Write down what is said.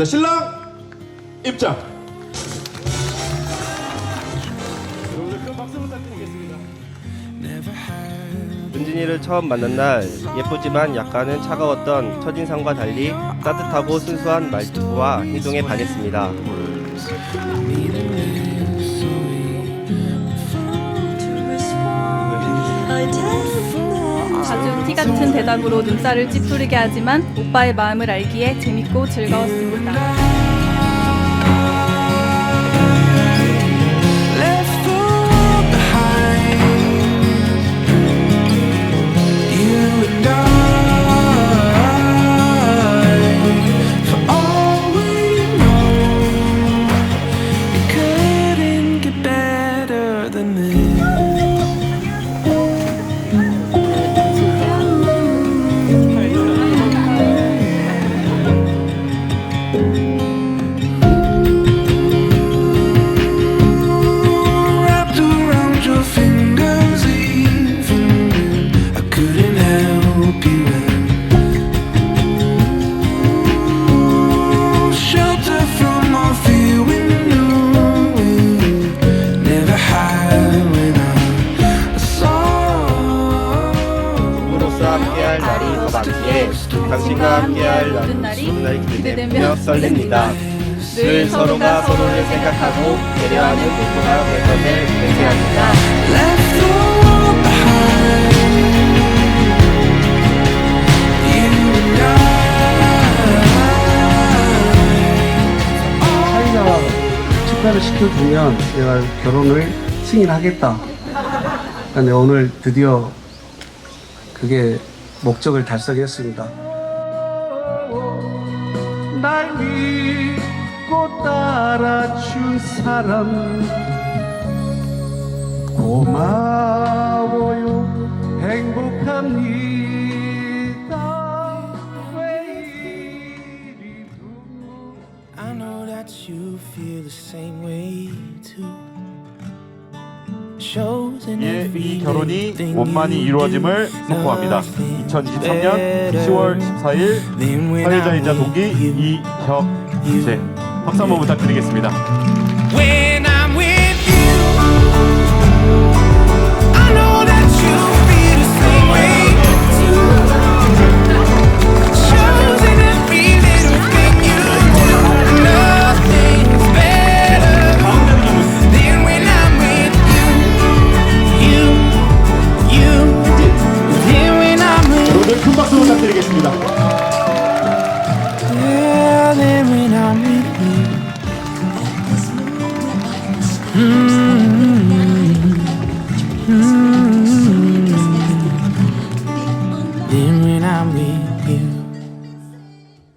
하겠습니다. 신랑 입장. 은진이를 처음 만난 날 예쁘지만 약간은 차가웠던 첫인상과 달리 따뜻하고 순수한 말투와 행동에 반했습니다. 같은 대답으로 눈살을 찌푸리게 하지만 오빠의 마음을 알기에 재밌고 즐거웠습니다. 부모로서 함께할 날이 더 많기에 당신과 함께할 날이 모든 날이 기대되며 설렙니다. 늘 서로가 서로를 생각하고 배려하는 모두가 될 것을. 사이가 축하를 시켜주면 내가 결혼을 승인하겠다. 근데 오늘 드디어 그게 목적을 달성했습니다. 날 믿고 따라준 사람 고마워요 행복합니다 왜 이리 I know that you feel the same way too. 예, 이 결혼이 원만히 이루어짐을. 선포합니다. Nothing 2023년 10월 14일 than when 사회자이자 동기. 이혁재 박수 한번 부탁드리겠습니다. Mm.